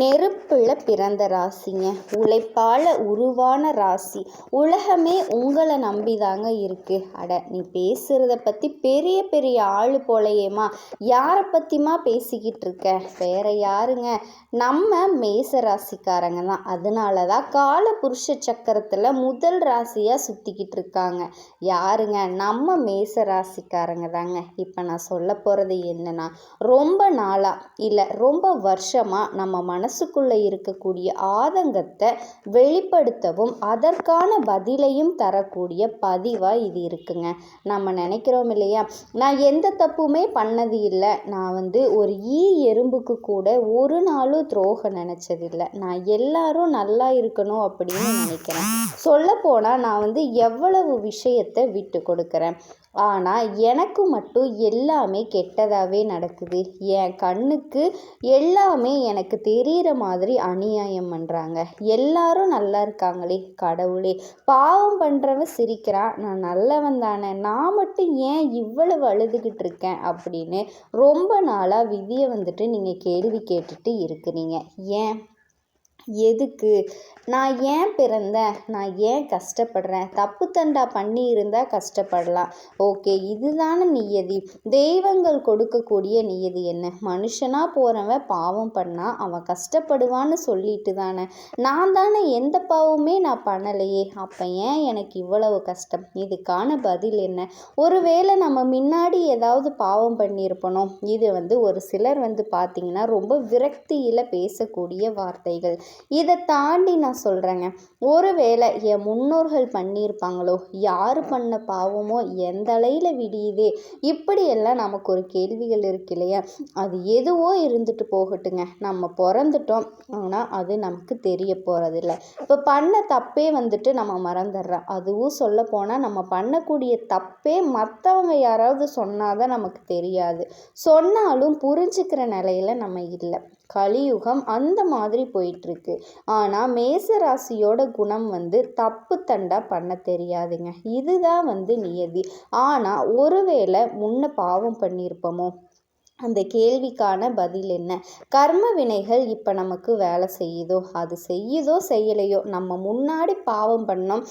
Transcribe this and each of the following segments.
நெருப்பில் பிறந்த ராசிங்க. உழைப்பால் உருவான ராசி. உலகமே உங்களை நம்பிதாங்க இருக்கு. அட நீ பேசுகிறத பற்றி பெரிய பெரிய ஆள் போலையேமா யாரை பற்றிமா பேசிக்கிட்டு இருக்க? வேற யாருங்க? நம்ம மேச ராசிக்காரங்க தான். அதனால தான் கால புருஷ சக்கரத்தில் முதல் ராசியாக சுற்றிக்கிட்டு இருக்காங்க. யாருங்க? நம்ம மேச ராசிக்காரங்க தாங்க. இப்போ நான் சொல்ல போகிறது என்னென்னா ரொம்ப நாளாக இல்லை ரொம்ப வருஷமாக நம்ம மன மனசுக்குள்ளே இருக்கக்கூடிய ஆதங்கத்தை வெளிப்படுத்தவும் அதற்கான பதிலையும் தரக்கூடிய பதிவாக இது இருக்குங்க. நம்ம நினைக்கிறோம் இல்லையா? நான் எந்த தப்புமே பண்ணது இல்லை. நான் வந்து ஒரு ஈ எறும்புக்கு கூட ஒரு நாளும் துரோகம் நினச்சதில்லை நான் எல்லாரும் நல்லா இருக்கணும் அப்படின்னு நினைக்கிறேன். சொல்லப்போனால் நான் வந்து எவ்வளவு விஷயத்தை விட்டு கொடுக்குறேன்? ஆனால் எனக்கு மட்டும் எல்லாமே கெட்டதாகவே நடக்குது. என் கண்ணுக்கு எல்லாமே எனக்கு தெரிகிற மாதிரி அநியாயம் பண்ணுறாங்க எல்லாரும் நல்லா இருக்காங்களே கடவுளே. பாவம் பண்ணுறவன் சிரிக்கிறான். நான் நல்லவன் தானே. நான் மட்டும் ஏன் இவ்வளவு அழுதுகிட்டு இருக்கேன் அப்படின்னு ரொம்ப நாளாக விதியை வந்துட்டு நீங்கள் கேள்வி கேட்டுட்டு இருக்கிறீங்க. ஏன்? எதுக்கு? நான் ஏன் பிறந்தேன் நான் ஏன் கஷ்டப்படுறேன்? தப்பு தண்டா பண்ணி இருந்தால் கஷ்டப்படலாம். ஓகே இதுதானே நியதி. தெய்வங்கள் கொடுக்கக்கூடிய நியதி என்ன? மனுஷனாக போகிறவன் பாவம் பண்ணால் அவன் கஷ்டப்படுவான்னு சொல்லிட்டு தானே. நான் தானே எந்த பாவமே நான் பண்ணலையே. அப்போ ஏன் எனக்கு இவ்வளவு கஷ்டம்? இதுக்கான பதில் என்ன? ஒருவேளை நம்ம முன்னாடி ஏதாவது பாவம் பண்ணியிருப்பனோ? இது வந்து ஒரு சிலர் வந்து பார்த்திங்கன்னா ரொம்ப விரக்தியில் பேசக்கூடிய வார்த்தைகள். இதை தாண்டி நான் சொல்கிறேங்க ஒருவேளை என் முன்னோர்கள் பண்ணியிருப்பாங்களோ? யார் பண்ண பாவமோ? எந்த அலையில் விடியுதே? இப்படியெல்லாம் நமக்கு ஒரு கேள்விகள் இருக்கு இல்லையா? அது எதுவோ இருந்துட்டு போகட்டுங்க. நம்ம பிறந்துட்டோம். ஆனால் அது நமக்கு தெரிய போகிறதில்ல இப்போ பண்ண தப்பே வந்துட்டு நம்ம மறந்துடுறோம். அதுவும் சொல்ல போனால் நம்ம பண்ணக்கூடிய தப்பே மற்றவங்க யாராவது சொன்னாதான் நமக்கு தெரியாது. சொன்னாலும் புரிஞ்சுக்கிற நிலையில நம்ம இல்லை. கலியுகம் அந்த மாதிரி போயிட்டுருக்கு. ஆனால் மேச ராசியோட குணம் வந்து தப்பு தண்டா பண்ண தெரியாதுங்க. இதுதான் வந்து நியதி. ஆனால் ஒருவேளை முன்ன பாவம் பண்ணியிருப்போமோ? அந்த கேள்விக்கான பதில் என்ன? கர்ம வினைகள் இப்போ நமக்கு வேலை செய்யுதோ? அது செய்யுதோ? செய்யலையோ? நம்ம முன்னாடி பாவம் பண்ணோம்.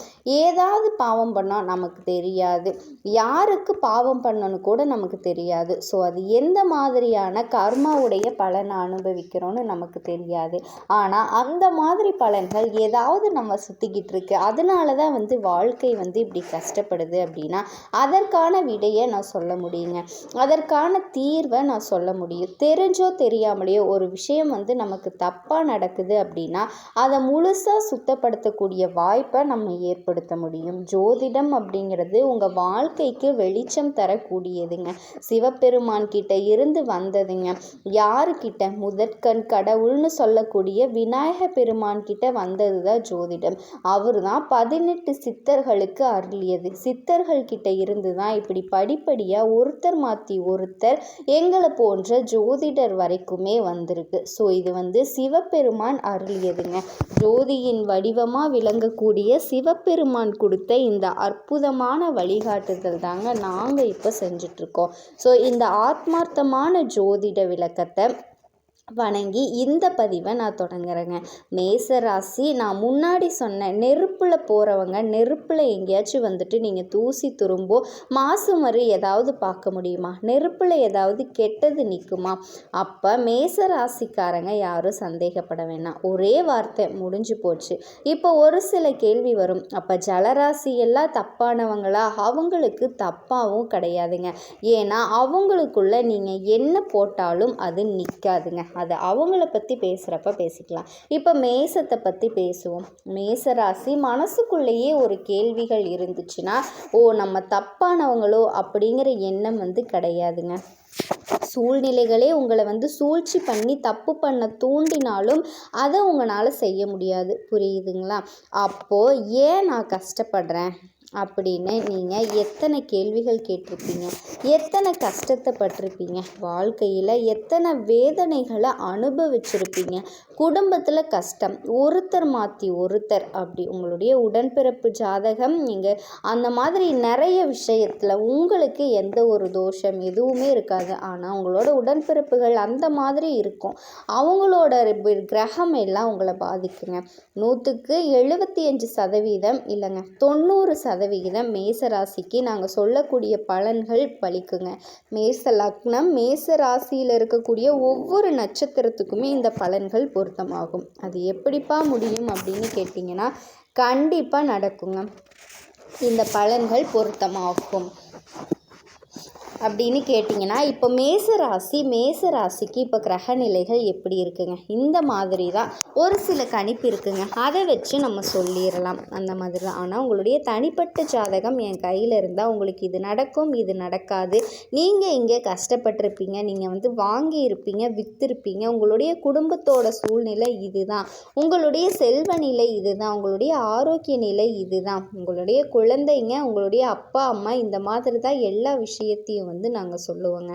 ஏதாவது பாவம் பண்ணோம் நமக்கு தெரியாது. யாருக்கு பாவம் பண்ணணும் கூட நமக்கு தெரியாது. ஸோ அது எந்த மாதிரியான கர்மாவுடைய பலனை அனுபவிக்கிறோன்னு நமக்கு தெரியாது. ஆனால் அந்த மாதிரி பலன்கள் ஏதாவது நம்ம சுற்றிக்கிட்டு இருக்கு. அதனால தான் வந்து வாழ்க்கை வந்து இப்படி கஷ்டப்படுது அப்படின்னா அதற்கான விடையை நான் சொல்ல முடியுங்க. அதற்கான தீர்வை நான் சொல்ல முடியும். தெரிஞ்சோ தெரியாமலேயோ ஒரு விஷயம் வந்து நமக்கு தப்பாக நடக்குது அப்படின்னா அதை முழுசாக சுத்தப்படுத்தக்கூடிய வாய்ப்பை நம்ம ஏற்படுத்த முடியும். ஜோதிடம் அப்படிங்கிறது உங்கள் வாழ்க்கைக்கு வெளிச்சம் தரக்கூடியதுங்க. சிவபெருமான் கிட்ட இருந்து வந்ததுங்க. யாருக்கிட்ட? முதற்கண் கடவுள்னு சொல்லக்கூடிய விநாயக பெருமான் கிட்ட வந்தது தான் ஜோதிடம். அவர் தான் பதினெட்டு சித்தர்களுக்கு அருளியது. சித்தர்கள் கிட்ட இருந்து தான் இப்படி படிப்படியாக ஒருத்தர் மாற்றி ஒருத்தர் எங்களை போன்ற ஜோதிடர் வரைக்குமே வந்திருக்கு. ஸோ இது வந்து சிவபெருமான் அருளியதுங்க. ஜோதியின் வடிவமாக விளங்கக்கூடிய சிவபெருமான் கொடுத்த இந்த அற்புதமான வழிகாட்டுதல் தாங்க நாங்கள் இப்போ செஞ்சிட்ருக்கோம் ஸோ இந்த ஆத்மார்த்தமான ஜோதிட விளக்கத்தை வணங்கி இந்த பதிவை நான் தொடங்குறேங்க. மேச ராசி நான் முன்னாடி சொன்னேன் நெருப்பில் போகிறவங்க நெருப்பில் எங்கேயாச்சும் வந்துட்டு நீங்கள் தூசி துரும்போ மாசு மறு ஏதாவது பார்க்க முடியுமா? நெருப்பில் ஏதாவது கெட்டது நிற்குமா அப்போ மேச ராசிக்காரங்க யாரும் சந்தேகப்பட வேணாம். ஒரே வார்த்தை முடிஞ்சு போச்சு. இப்போ ஒரு சில கேள்வி வரும். அப்போ ஜலராசி எல்லாம் தப்பானவங்களா? அவங்களுக்கு தப்பாகவும் கிடையாதுங்க. ஏன்னா அவங்களுக்குள்ள நீங்கள் என்ன போட்டாலும் அது நிற்காதுங்க அதை அவங்கள பற்றி பேசுகிறப்ப பேசிக்கலாம். இப்போ மேசத்தை பற்றி பேசுவோம். மேச ராசி மனசுக்குள்ளேயே ஒரு கேள்விகள் இருந்துச்சுன்னா ஓ நம்ம தப்பானவங்களோ அப்படிங்கிற எண்ணம் வந்து கிடையாதுங்க. சூழ்நிலைகளே உங்களை வந்து சூழ்ச்சி பண்ணி தப்பு பண்ண தூண்டினாலும் அதை உங்களால் செய்ய முடியாது. புரியுதுங்களா? அப்போது ஏன் நான் கஷ்டப்படுறேன்? அப்படின்னு நீங்கள் எத்தனை கேள்விகள் கேட்டிருப்பீங்க? எத்தனை கஷ்டத்தை பட்டிருப்பீங்க? வாழ்க்கையில் எத்தனை வேதனைகளை அனுபவிச்சிருப்பீங்க? குடும்பத்தில் கஷ்டம் ஒருத்தர் மாற்றி ஒருத்தர் அப்படி உங்களுடைய உடன்பிறப்பு ஜாதகம் நீங்கள் அந்த மாதிரி நிறைய விஷயத்தில் உங்களுக்கு எந்த ஒரு தோஷம் எதுவுமே இருக்காது. ஆனால் உங்களோட உடன்பிறப்புகள் அந்த மாதிரி இருக்கும். அவங்களோட கிரகம் எல்லாம் உங்களை பாதிக்குங்க. நூற்றுக்கு எழுபத்தி அஞ்சு சதவீதம் இல்லைங்க தொண்ணூறு சதவிகிதம் மேச ராசிக்கு நாங்கள் சொல்லக்கூடிய பலன்கள் பலிக்குங்க மேச லக்னம் மேச ராசியில் இருக்கக்கூடிய ஒவ்வொரு நட்சத்திரத்துக்குமே இந்த பலன்கள் பொருத்தமாகும். அது எப்படிப்பா முடியும் அப்படின்னு கேட்டிங்கன்னா கண்டிப்பாக நடக்குங்க. இந்த பலன்கள் பொருத்தமாகும். அப்படின்னு கேட்டிங்கன்னா இப்போ மேச ராசி மேச ராசிக்கு இப்போ கிரக நிலைகள் எப்படி இருக்குங்க? இந்த மாதிரி தான். ஒரு சில கணிப்பு இருக்குங்க. அதை வச்சு நம்ம சொல்லிடலாம். அந்த மாதிரி தான். ஆனால் உங்களுடைய தனிப்பட்ட ஜாதகம் என் கையில் இருந்தால் உங்களுக்கு இது நடக்கும் இது நடக்காது. நீங்கள் இங்கே கஷ்டப்பட்டிருப்பீங்க. நீங்கள் வந்து வாங்கியிருப்பீங்க விற்றுருப்பீங்க உங்களுடைய குடும்பத்தோட சூழ்நிலை இதுதான். உங்களுடைய செல்வ நிலை இதுதான். உங்களுடைய ஆரோக்கிய நிலை இதுதான். உங்களுடைய குழந்தைங்க உங்களுடைய அப்பா அம்மா இந்த மாதிரி தான் எல்லா விஷயத்தையும் வந்து நாங்கள் சொல்லுவோங்க.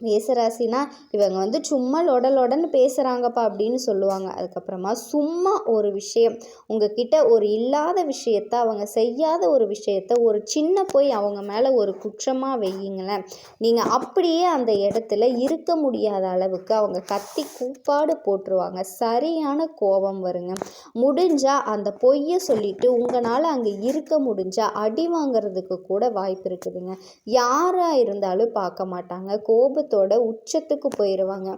மேசராசினா இவங்க வந்து சும்மா லொடலொடன்னு பேசுகிறாங்கப்பா அப்படின்னு சொல்லுவாங்க. அதுக்கப்புறமா சும்மா ஒரு விஷயம் உங்ககிட்ட ஒரு இல்லாத விஷயத்த அவங்க செய்யாத ஒரு விஷயத்த ஒரு சின்ன போய் அவங்க மேலே ஒரு குற்றமாக வையுங்களேன். நீங்கள் அப்படியே அந்த இடத்துல இருக்க முடியாத அளவுக்கு அவங்க கத்தி கூப்பாடு போட்டுருவாங்க. சரியான கோபம் வருங்க. முடிஞ்சால் அந்த பொய்யை சொல்லிட்டு உங்களால் அங்கே இருக்க முடிஞ்சால் அடி வாங்கிறதுக்கு கூட வாய்ப்பு இருக்குதுங்க. யாராக இருந்தாலும் பார்க்க மாட்டாங்க. கோபத்தை கோபத்தோட உச்சத்துக்கு போயிடுவாங்க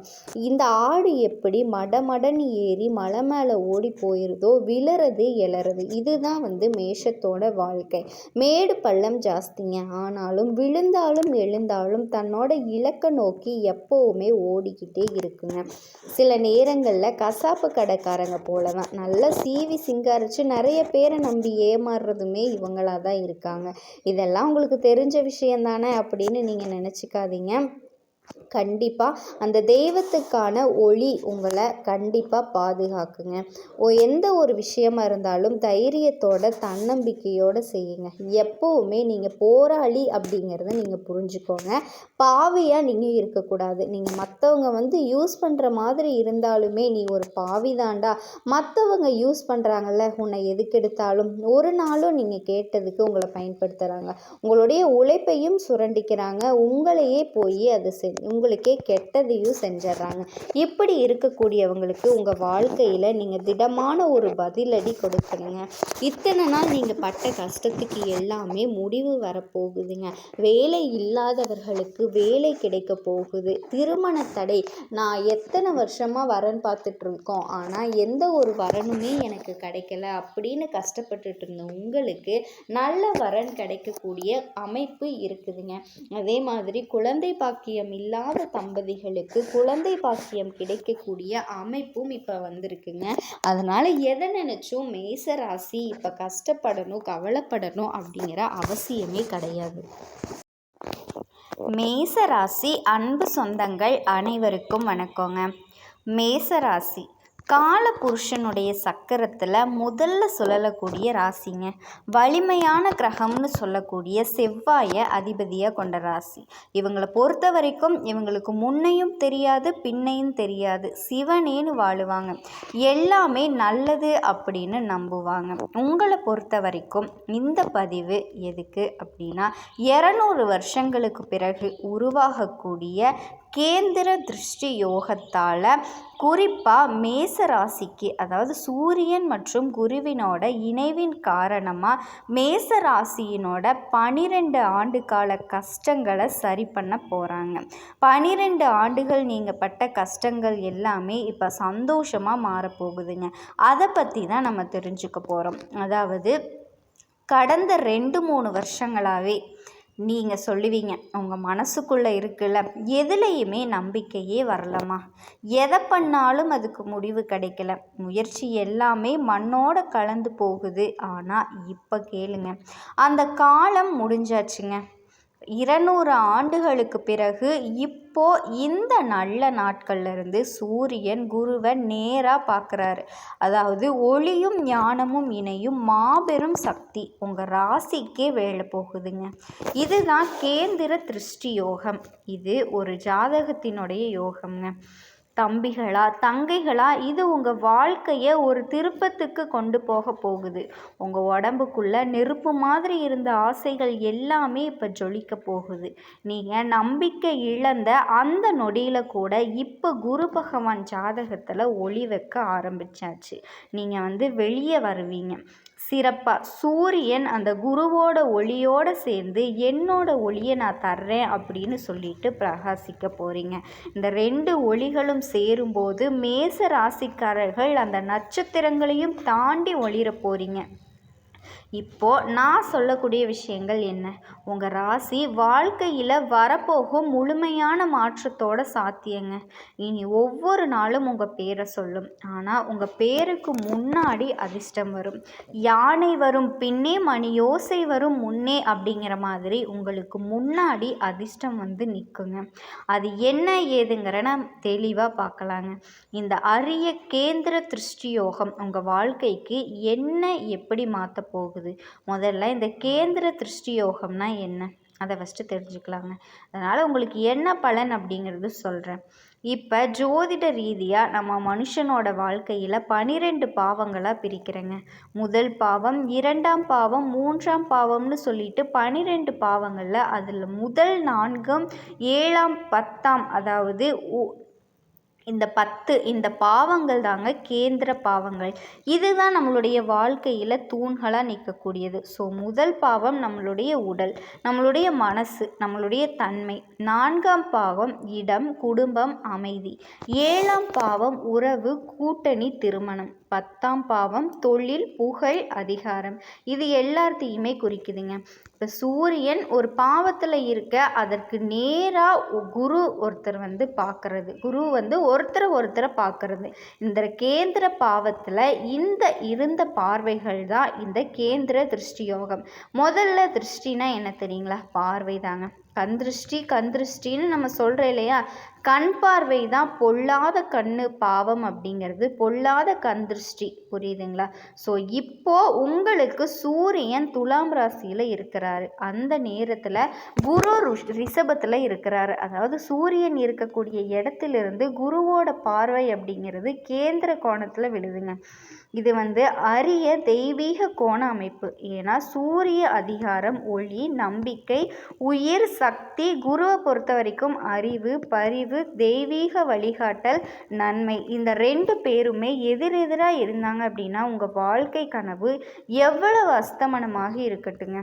இந்த ஆடு எப்படி மடமடன் ஏறி மலை மேலே ஓடி போயிருதோ விழறது எழறது இதுதான் வந்து மேஷத்தோட வாழ்க்கை. மேடு பள்ளம் ஜாஸ்திங்க. ஆனாலும் விழுந்தாலும் எழுந்தாலும் தன்னோட இலக்கை நோக்கி எப்போவுமே ஓடிக்கிட்டே இருக்குங்க. சில நேரங்களில் கசாப்பு கடைக்காரங்க போல தான் நல்லா சீவி சிங்காரிச்சு நிறைய பேரை நம்பி ஏமாறுறதுமே இவங்களாக தான் இருக்காங்க. இதெல்லாம் உங்களுக்கு தெரிஞ்ச விஷயம் தானே அப்படின்னு நீங்கள் நினச்சிக்காதீங்க. கண்டிப்பாக அந்த தெய்வத்துக்கான ஒளி உங்களை கண்டிப்பாக பாதுகாக்குங்க. ஓ எந்த ஒரு விஷயமா இருந்தாலும் தைரியத்தோட தன்னம்பிக்கையோடு செய்யுங்க. எப்போவுமே நீங்கள் போராளி அப்படிங்கிறத நீங்கள் புரிஞ்சுக்கோங்க. பாவியாக நீங்கள் இருக்கக்கூடாது. நீங்கள் மற்றவங்க வந்து யூஸ் பண்ணுற மாதிரி இருந்தாலுமே நீ ஒரு பாவி தாண்டா மற்றவங்க யூஸ் பண்ணுறாங்கல்ல உன்னை எதுக்கெடுத்தாலும் ஒரு நாளும் நீங்கள் கேட்டதுக்கு உங்களை பயன்படுத்துகிறாங்க உங்களுடைய உழைப்பையும் சுரண்டிக்கிறாங்க. உங்களையே போய் அது செ உங்களுக்கே கெட்டதையும் செஞ்சிட்றாங்க இப்படி இருக்கக்கூடியவங்களுக்கு உங்கள் வாழ்க்கையில் நீங்கள் திடமான ஒரு பதிலடி கொடுக்கணுங்க இத்தனை நாள் நீங்கள் பட்ட கஷ்டத்துக்கு எல்லாமே முடிவு வரப்போகுதுங்க. வேலை இல்லாதவர்களுக்கு வேலை கிடைக்க போகுது. திருமண தடை. நான் எத்தனை வருஷமாக வரன் பார்த்துட்ருக்கோம். ஆனால் எந்த ஒரு வரனுமே எனக்கு கிடைக்கல அப்படின்னு கஷ்டப்பட்டுட்டு இருந்த உங்களுக்கு நல்ல வரன் கிடைக்கக்கூடிய அமைப்பு இருக்குதுங்க. அதே மாதிரி குழந்தை பாக்கியம் இல்லை இல்லாத தம்பதிகளுக்கு குழந்தை பாக்கியம் கிடைக்கக்கூடிய அமைப்பும் இப்போ வந்திருக்குங்க. அதனால் எதை நினச்சும் மேசராசி இப்போ கஷ்டப்படணும் கவலைப்படணும் அப்படிங்கிற அவசியமே கிடையாது. மேசராசி அன்பு சொந்தங்கள் அனைவருக்கும் வணக்கங்க. மேசராசி காலபுருஷனுடைய கால புருஷனுடைய சக்கரத்தில் முதல்ல சொல்லக்கூடிய ராசிங்க. வலிமையான கிரகம்னு சொல்லக்கூடிய செவ்வாயை அதிபதியாக கொண்ட ராசி. இவங்களை பொறுத்த வரைக்கும் இவங்களுக்கு முன்னையும் தெரியாது பின்னையும் தெரியாது. சிவனேன்னு வாழுவாங்க. எல்லாமே நல்லது அப்படின்னு நம்புவாங்க. உங்களை பொறுத்த வரைக்கும் இந்த பதிவு எதுக்கு அப்படின்னா இரநூறு வருஷங்களுக்கு பிறகு உருவாகக்கூடிய கேந்திர திருஷ்டி யோகத்தால் குறிப்பாக மேச ராசிக்கு அதாவது சூரியன் மற்றும் குருவினோட இணைவின் காரணமாக மேச ராசியினோட பனிரெண்டு ஆண்டு கால கஷ்டங்களை சரி பண்ண போகிறாங்க பனிரெண்டு ஆண்டுகள் நீங்கள் பட்ட கஷ்டங்கள் எல்லாமே இப்போ சந்தோஷமாக மாறப்போகுதுங்க. அதை பற்றி தான் நம்ம தெரிஞ்சுக்க போகிறோம் அதாவது கடந்த ரெண்டு மூணு வருஷங்களாகவே நீங்கள் சொல்லுவீங்க. உங்கள் மனசுக்குள்ளே இருக்குல்ல எதுலேயுமே நம்பிக்கையே வரலம்மா. எதை பண்ணாலும் அதுக்கு முடிவு கிடைக்கல. முயற்சி எல்லாமே மண்ணோட கலந்து போகுது. ஆனால் இப்போ கேளுங்க. அந்த காலம் முடிஞ்சாச்சுங்க. இருநூறு ஆண்டுகளுக்கு பிறகு இப்போ இந்த நல்ல நாட்கள்லேருந்து சூரியன் குருவை நேராக பார்க்குறாரு. அதாவது ஒளியும் ஞானமும் இணையும் மாபெரும் சக்தி உங்கள் ராசிக்கே வேலை போகுதுங்க. இதுதான் கேந்திர திருஷ்டி யோகம். இது ஒரு ஜாதகத்தினுடைய யோகம்ங்க. தம்பிகளா தங்கைகளா இது உங்கள் வாழ்க்கையை ஒரு திருப்பத்துக்கு கொண்டு போக போகுது. உங்கள் உடம்புக்குள்ள நெருப்பு மாதிரி இருந்த ஆசைகள் எல்லாமே இப்போ ஜொலிக்க போகுது. நீங்கள் நம்பிக்கை இழந்த அந்த நொடியில் கூட இப்போ குரு பகவான் ஜாதகத்தில் ஒளி வைக்க ஆரம்பிச்சாச்சு. நீங்கள் வந்து வெளியே வருவீங்க. சிறப்பாக சூரியன் அந்த குருவோட ஒளியோடு சேர்ந்து என்னோட ஒளியை நான் தர்றேன் அப்படின்னு சொல்லிட்டு பிரகாசிக்க போகிறீங்க இந்த ரெண்டு ஒளிகளும் சேரும்போது மேச ராசிக்காரர்கள் அந்த நட்சத்திரங்களையும் தாண்டி ஒளிர போகிறீங்க இப்போது நான் சொல்லக்கூடிய விஷயங்கள் என்ன? உங்கள் ராசி வாழ்க்கையில் வரப்போகும் முழுமையான மாற்றத்தோட சாத்தியங்க. இனி ஒவ்வொரு நாளும் உங்கள் பேரை சொல்லும். ஆனால் உங்கள் பேருக்கு முன்னாடி அதிர்ஷ்டம் வரும். யானை வரும் பின்னே மணி யோசை வரும் முன்னே அப்படிங்கிற மாதிரி உங்களுக்கு முன்னாடி அதிர்ஷ்டம் வந்து நிற்குங்க அது என்ன ஏதுங்கிறன தெளிவாக பார்க்கலாங்க. இந்த அரிய கேந்திர திருஷ்டி யோகம் உங்கள் வாழ்க்கைக்கு என்ன எப்படி மாற்ற போகுது? இருக்குது முதல்ல இந்த கேந்திர திருஷ்டி யோகம்னா என்ன? அதை ஃபஸ்ட்டு தெரிஞ்சுக்கலாங்க. அதனால் உங்களுக்கு என்ன பலன் அப்படிங்கிறது சொல்கிறேன் இப்போ ஜோதிட ரீதியாக நம்ம மனுஷனோட வாழ்க்கையில் பனிரெண்டு பாவங்களாக பிரிக்கிறேங்க. முதல் பாவம் இரண்டாம் பாவம் மூன்றாம் பாவம்னு சொல்லிட்டு பனிரெண்டு பாவங்களில் அதில் முதல் நான்கும் ஏழாம் பத்தாம் அதாவது இந்த பத்து இந்த பாவங்கள் தாங்க கேந்திர பாவங்கள். இதுதான் நம்மளுடைய வாழ்க்கையில் தூண்களாக நிற்கக்கூடியது ஸோ முதல் பாவம் நம்மளுடைய உடல் நம்மளுடைய மனசு நம்மளுடைய தன்மை. நான்காம் பாவம் இடம் குடும்பம் அமைதி. ஏழாம் பாவம் உறவு கூட்டணி திருமணம். பத்தாம் பாவம் தொழில் புகழ் அதிகாரம். இது எல்லாத்தையுமே குறிக்குதுங்க. இப்போ சூரியன் ஒரு பாவத்தில் இருக்க அதற்கு நேராக குரு ஒருத்தர் வந்து பார்க்கறது குரு வந்து ஒருத்தரை ஒருத்தரை பார்க்கறது இந்த கேந்திர பாவத்தில் இந்த இருந்த பார்வைகள் தான் இந்த கேந்திர திருஷ்டி யோகம். முதல்ல திருஷ்டினா என்ன தெரியுங்களா? பார்வை தாங்க கந்திருஷ்டி கந்திருஷ்டின்னு நம்ம சொல்கிறோம் இல்லையா? கண் பார்வை தான் பொல்லாத கண்ணு பாவம் அப்படிங்கிறது. பொல்லாத கந்திருஷ்டி. புரியுதுங்களா? ஸோ இப்போ உங்களுக்கு சூரியன் துலாம் ராசியில் இருக்கிறாரு. அந்த நேரத்தில் குரு ரிஷபத்தில் இருக்கிறாரு. அதாவது சூரியன் இருக்கக்கூடிய இடத்திலிருந்து குருவோட பார்வை அப்படிங்கிறது கேந்திர கோணத்தில் விழுதுங்க. இது வந்து அரிய தெய்வீக கோண அமைப்பு. ஏன்னா சூரிய அதிகாரம் ஒளி நம்பிக்கை உயிர் ச சக்தி குருவை பொறுத்த வரைக்கும் அறிவு பரிவு தெய்வீக வழிகாட்டல் நன்மை. இந்த ரெண்டு பேருமே எதிரெதிராக இருந்தாங்க அப்படின்னா உங்கள் வாழ்க்கை கனவு எவ்வளவு அஸ்தமனமாக இருக்கட்டுங்க.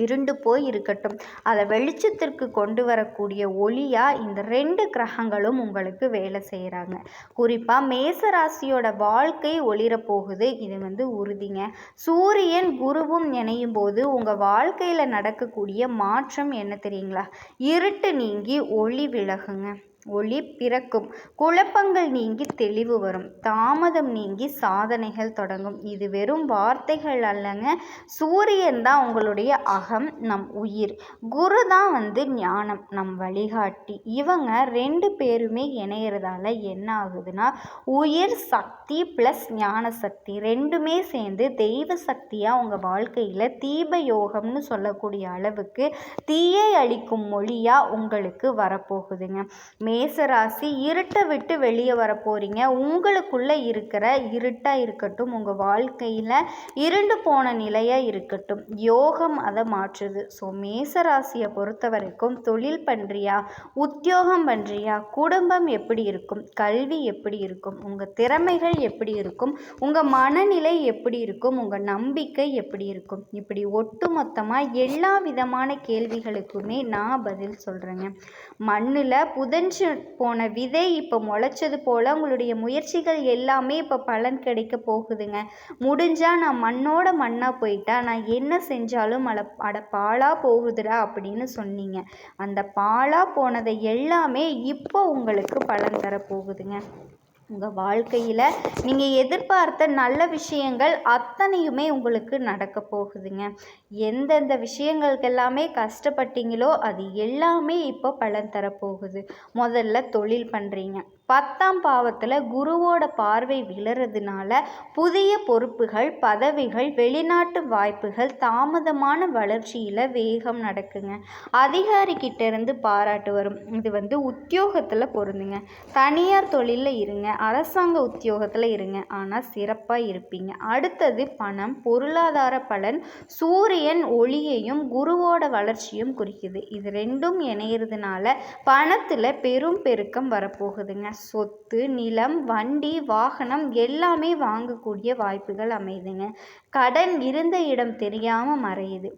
இருண்டு போய் இருக்கட்டும் அதை வெளிச்சத்திற்கு கொண்டு வரக்கூடிய ஒளியாக இந்த ரெண்டு கிரகங்களும் உங்களுக்கு வேலை செய்கிறாங்க குறிப்பாக மேசராசியோட வாழ்க்கை ஒளிர போகுது. இது வந்து உறுதிங்க. சூரியன் குருவும் இணையும் போது உங்கள் வாழ்க்கையில் நடக்கக்கூடிய மாற்றம் என்ன தெரியுங்களா? இருட்டு நீங்கி ஒளி விலகுங்க. ஒளி பிறக்கும். குழப்பங்கள் நீங்கி தெளிவு வரும். தாமதம் நீங்கி சாதனைகள் தொடங்கும். இது வெறும் வார்த்தைகள் அல்லங்க. சூரியன் தான் உங்களுடைய அகம் நம் உயிர். குரு தான் வந்து ஞானம் நம் வழிகாட்டி. இவங்க ரெண்டு பேருமே இணையிறதால என்ன ஆகுதுன்னா உயிர் சக்தி ப்ளஸ் ஞான சக்தி ரெண்டுமே சேர்ந்து தெய்வ சக்தியாக உங்கள் வாழ்க்கையில் தீப யோகம்னு சொல்லக்கூடிய அளவுக்கு தீயை அளிக்கும் மொழியாக உங்களுக்கு வரப்போகுதுங்க. மேசராசி இருட்டை விட்டு வெளியே வர போகிறீங்க உங்களுக்குள்ளே இருக்கிற இருட்டாக இருக்கட்டும் உங்கள் வாழ்க்கையில் இருண்டு போன நிலையாக இருக்கட்டும். யோகம் அதை மாற்றுது. ஸோ மேசராசியை பொறுத்த வரைக்கும் தொழில் பண்ணுறியா உத்தியோகம் பண்ணுறியா குடும்பம் எப்படி இருக்கும் கல்வி எப்படி இருக்கும் உங்கள் திறமைகள் எப்படி இருக்கும் உங்கள் மனநிலை எப்படி இருக்கும் உங்கள் நம்பிக்கை எப்படி இருக்கும். இப்படி ஒட்டுமொத்தமாக எல்லா விதமான கேள்விகளுக்குமே நான் பதில் சொல்கிறேங்க மண்ணில் புதன் புதஞ்சு போன விதை இப்போ முளைச்சது போல் உங்களுடைய முயற்சிகள் எல்லாமே இப்போ பலன் கிடைக்க போகுதுங்க. முடிஞ்சால் நான் மண்ணோட மண்ணாக போயிட்டா நான் என்ன செஞ்சாலும் அட அட பாலாக போகுதுடா அப்படின்னு சொன்னீங்க. அந்த பாலாக போனதை எல்லாமே இப்போ உங்களுக்கு பலன் தர போகுதுங்க உங்கள் வாழ்க்கையில் நீங்கள் எதிர்பார்த்த நல்ல விஷயங்கள் அத்தனையுமே உங்களுக்கு நடக்க போகுதுங்க. எந்தெந்த விஷயங்களுக்கு எல்லாமே கஷ்டப்பட்டீங்களோ அது எல்லாமே இப்போ பலன் தரப்போகுது முதல்ல தொழில் பண்ணுறீங்க பத்தாம் பாவத்தில் குருவோட பார்வை விழறதுனால புதிய பொறுப்புகள் பதவிகள் வெளிநாட்டு வாய்ப்புகள் தாமதமான வளர்ச்சியில் வேகம் நடக்குங்க. அதிகாரிக்கிட்ட இருந்து பாராட்டு வரும். இது வந்து உத்தியோகத்தில் பொருந்துங்க. தனியார் தொழிலில் இருங்க. அரசாங்க உத்தியோகத்தில் இருங்க. ஆனால் சிறப்பாக இருப்பீங்க. அடுத்தது பணம் பொருளாதார பலன் சூரியன் ஒளியையும் குருவோட வளர்ச்சியும் குறிக்குது. இது ரெண்டும் இணையிறதுனால பணத்தில் பெரும் பெருக்கம் வரப்போகுதுங்க. சொத்து நிலம் வண்டி வாகனம் எல்லாமே வாங்கக்கூடிய வாய்ப்புகள் அமையுதுங்க. கடன் இருந்த இடம் தெரியாமல் மறையுது.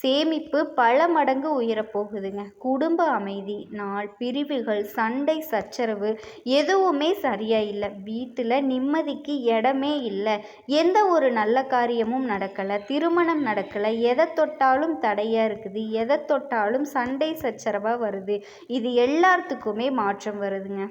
சேமிப்பு பல மடங்கு உயரப்போகுதுங்க குடும்ப அமைதி நாள் பிரிவுகள் சண்டை சச்சரவு எதுவுமே சரியாக இல்லை. வீட்டில் நிம்மதிக்கு இடமே இல்லை. எந்த ஒரு நல்ல காரியமும் நடக்கலை. திருமணம் நடக்கலை. எதை தொட்டாலும் தடையாக இருக்குது. எதை தொட்டாலும் சண்டை சச்சரவாக வருது. இது எல்லாத்துக்குமே மாற்றம் வருதுங்க.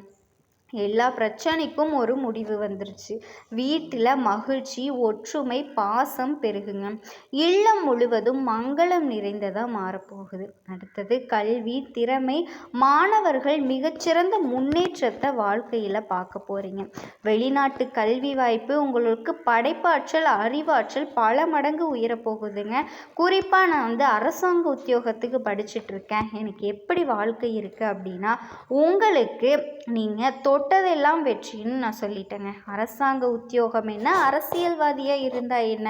எல்லா பிரச்சனைக்கும் ஒரு முடிவு வந்துருச்சு. வீட்டில் மகிழ்ச்சி ஒற்றுமை பாசம் பெருகுங்க. இல்லம் முழுவதும் மங்களம் நிறைந்ததாக மாறப்போகுது. அடுத்தது கல்வி திறமை மாணவர்கள் மிகச்சிறந்த முன்னேற்றத்தை வாழ்க்கையில் பார்க்க போகிறீங்க வெளிநாட்டு கல்வி வாய்ப்பு உங்களுக்கு படைப்பாற்றல் அறிவாற்றல் பல மடங்கு உயரப்போகுதுங்க. குறிப்பாக நான் வந்து அரசாங்க உத்தியோகத்துக்கு படிச்சுட்ருக்கேன் எனக்கு எப்படி வாழ்க்கை இருக்குது அப்படின்னா உங்களுக்கு நீங்கள் தொ தொட்டதெல்லாம் வெற்றின்னு நான் சொல்லிட்டேங்க. அரசாங்க உத்தியோகம் என்ன? அரசியல்வாதியாக இருந்தால் என்ன?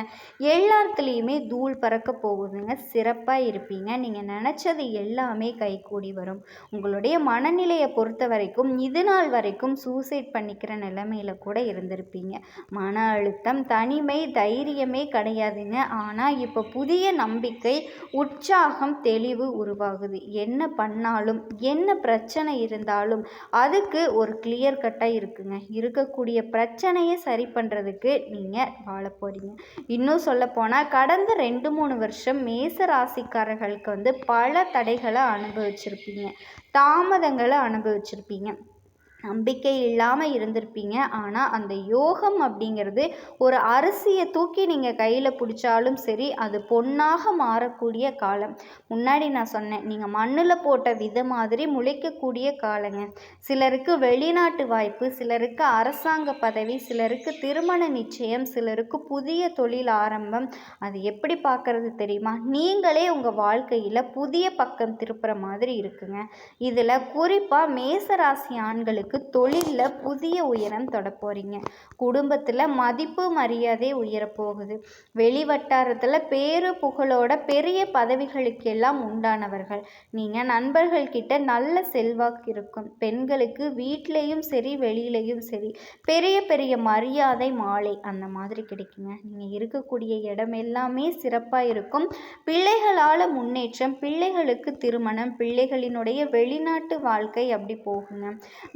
எல்லாத்துலேயுமே தூள் பறக்க போகுதுங்க. சிறப்பாக இருப்பீங்க. நீங்கள் நினச்சது எல்லாமே கைகூடி வரும். உங்களுடைய மனநிலையை பொறுத்த வரைக்கும் இது நாள் வரைக்கும் சூசைட் பண்ணிக்கிற நிலைமையில் கூட இருந்திருப்பீங்க. மன அழுத்தம் தனிமை தைரியமே கிடையாதுங்க. ஆனால் இப்போ புதிய நம்பிக்கை உற்சாகம் தெளிவு உருவாகுது. என்ன பண்ணாலும் என்ன பிரச்சனை இருந்தாலும் அதுக்கு ஒரு கிளியர் கிளியர் கட்டாக இருக்குங்க. இருக்கக்கூடிய பிரச்சனையை சரி பண்ணுறதுக்கு நீங்கள் வாழ போகிறீங்க இன்னும் சொல்லப்போனால் கடந்த ரெண்டு மூணு வருஷம் மேச ராசிக்காரர்களுக்கு வந்து பல தடைகளை அனுபவிச்சிருப்பீங்க. தாமதங்களை அனுபவிச்சிருப்பீங்க. நம்பிக்கை இல்லாமல் இருந்திருப்பீங்க. ஆனால் அந்த யோகம் அப்படிங்கிறது ஒரு அரிசியை தூக்கி நீங்கள் கையில் பிடிச்சாலும் சரி அது பொன்னாக மாறக்கூடிய காலம். முன்னாடி நான் சொன்னேன் நீங்கள் மண்ணில் போட்ட வித மாதிரி முளைக்கக்கூடிய காலங்க. சிலருக்கு வெளிநாட்டு வாய்ப்பு சிலருக்கு அரசாங்க பதவி சிலருக்கு திருமண நிச்சயம் சிலருக்கு புதிய தொழில் ஆரம்பம். அது எப்படி பார்க்குறது தெரியுமா? நீங்களே உங்கள் வாழ்க்கையில் புதிய பக்கம் திருப்புற மாதிரி இருக்குங்க. இதில் குறிப்பாக மேசராசி ஆண்களுக்கு உங்களுக்கு தொழிலில் புதிய உயரம் தொட போகிறீங்க குடும்பத்தில் மதிப்பு மரியாதை உயரப்போகுது வெளி வட்டாரத்தில் பேரு புகழோட பெரிய பதவிகளுக்கெல்லாம் உண்டானவர்கள். நீங்கள் நண்பர்கள்கிட்ட நல்ல செல்வாக்கு இருக்கும். பெண்களுக்கு வீட்லேயும் சரி வெளியிலையும் சரி பெரிய பெரிய மரியாதை மாலை அந்த மாதிரி கிடைக்குங்க. நீங்கள் இருக்கக்கூடிய இடம் எல்லாமே சிறப்பாக இருக்கும். பிள்ளைகளால் முன்னேற்றம் பிள்ளைகளுக்கு திருமணம் பிள்ளைகளினுடைய வெளிநாட்டு வாழ்க்கை அப்படி போகுங்க.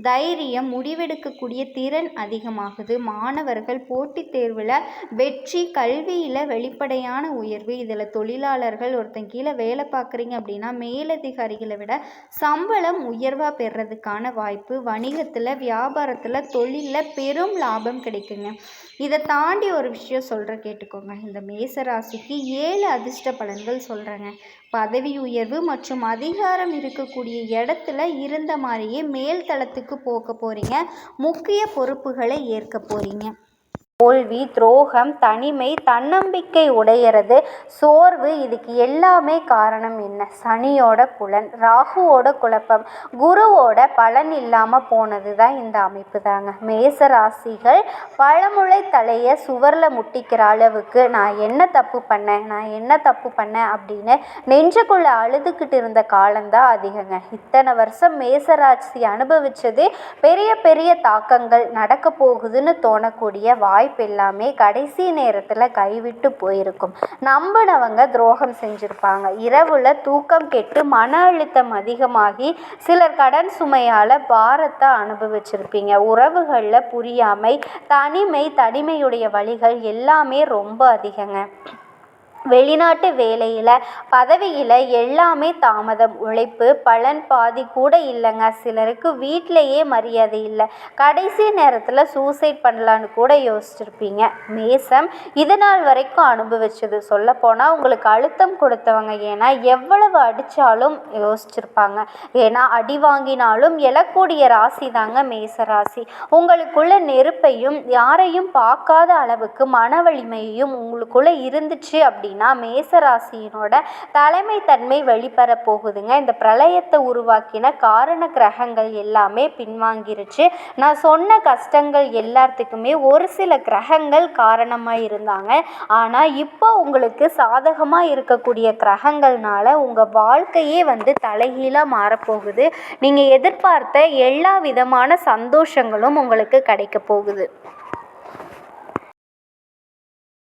தை தைரியம் முடிவெடுக்கக்கூடிய திறன் அதிகமாகுது. மாணவர்கள் போட்டித் தேர்வில் வெற்றி கல்வியில் வெளிப்படையான உயர்வு இதில் தொழிலாளர்கள் ஒருத்தன் கீழே வேலை பார்க்குறீங்க அப்படின்னா மேலதிகாரிகளை விட சம்பளம் உயர்வாக பெறுறதுக்கான வாய்ப்பு வணிகத்தில் வியாபாரத்தில் தொழிலில் பெரும் லாபம் கிடைக்குங்க. இதை தாண்டி ஒரு விஷயம் சொல்கிற கேட்டுக்கோங்க. இந்த மேசராசிக்கு ஏழு அதிர்ஷ்ட பலன்கள் சொல்கிறேங்க பதவி உயர்வு மற்றும் அதிகாரம் இருக்கக்கூடிய இடத்துல இருந்த மாதிரியே மேல் தளத்துக்கு போக போகிறீங்க முக்கிய பொறுப்புகளை ஏற்க போகிறீங்க தோல்வி துரோகம் தனிமை தன்னம்பிக்கை உடையிறது சோர்வு இதுக்கு எல்லாமே காரணம் என்ன? சனியோட புலன் ராகுவோட குழப்பம் குருவோட பலன் இல்லாமல் போனது தான் இந்த அமைப்பு தாங்க. மேச ராசிகள் பழமுளை தலையை சுவரில் முட்டிக்கிற அளவுக்கு நான் என்ன தப்பு பண்ணேன் நான் என்ன தப்பு பண்ணேன் அப்படின்னு நெஞ்சுக்குள்ளே அழுதுகிட்டு இருந்த காலம்தான் அதிகங்க. இத்தனை வருஷம் மேசராசி அனுபவிச்சது பெரிய பெரிய தாக்கங்கள் நடக்க போகுதுன்னு தோணக்கூடிய வாய் வாய்ப்பு எல்லாமே கடைசி நேரத்தில் கைவிட்டு போயிருக்கும். நம்பினவங்க துரோகம் செஞ்சுருப்பாங்க. இரவில் தூக்கம் கெட்டு மன அழுத்தம் அதிகமாகி சிலர் கடன் சுமையால் பாரத்தை அனுபவிச்சிருப்பீங்க. உறவுகளில் புரியாமை தனிமை தனிமையுடைய வழிகள் எல்லாமே ரொம்ப அதிகங்க. வெளிநாட்டு வேலையில் பதவியில் எல்லாமே தாமதம் உழைப்பு பலன் பாதி கூட இல்லைங்க. சிலருக்கு வீட்டிலையே மரியாதை இல்லை. கடைசி நேரத்தில் சூசைட் பண்ணலான்னு கூட யோசிச்சிருப்பீங்க. மேசம் இது நாள் வரைக்கும் அனுபவிச்சது. சொல்லப்போனால் உங்களுக்கு அழுத்தம் கொடுத்தவங்க. ஏன்னா எவ்வளவு அடித்தாலும் யோசிச்சிருப்பாங்க. ஏன்னா அடி வாங்கினாலும் எழக்கூடிய ராசி தாங்க மேச ராசி. உங்களுக்குள்ள நெருப்பையும் யாரையும் பார்க்காத அளவுக்கு மன வலிமையையும் உங்களுக்குள்ளே இருந்துச்சு அப்படின்னா மேசராசியினோட தலைமைத்தன்மை வெளிப்பட போகுதுங்க இந்த பிரளயத்தை உருவாக்கின காரண கிரகங்கள் எல்லாமே பின்வாங்கிருச்சு. நான் சொன்ன கஷ்டங்கள் எல்லாத்துக்குமே ஒரு சில கிரகங்கள் காரணமாக இருந்தாங்க. ஆனால் இப்போ உங்களுக்கு சாதகமாக இருக்கக்கூடிய கிரகங்கள்னால உங்கள் வாழ்க்கையே வந்து தலைகீழாக மாறப்போகுது. நீங்கள் எதிர்பார்த்த எல்லா விதமான சந்தோஷங்களும் உங்களுக்கு கிடைக்க போகுது.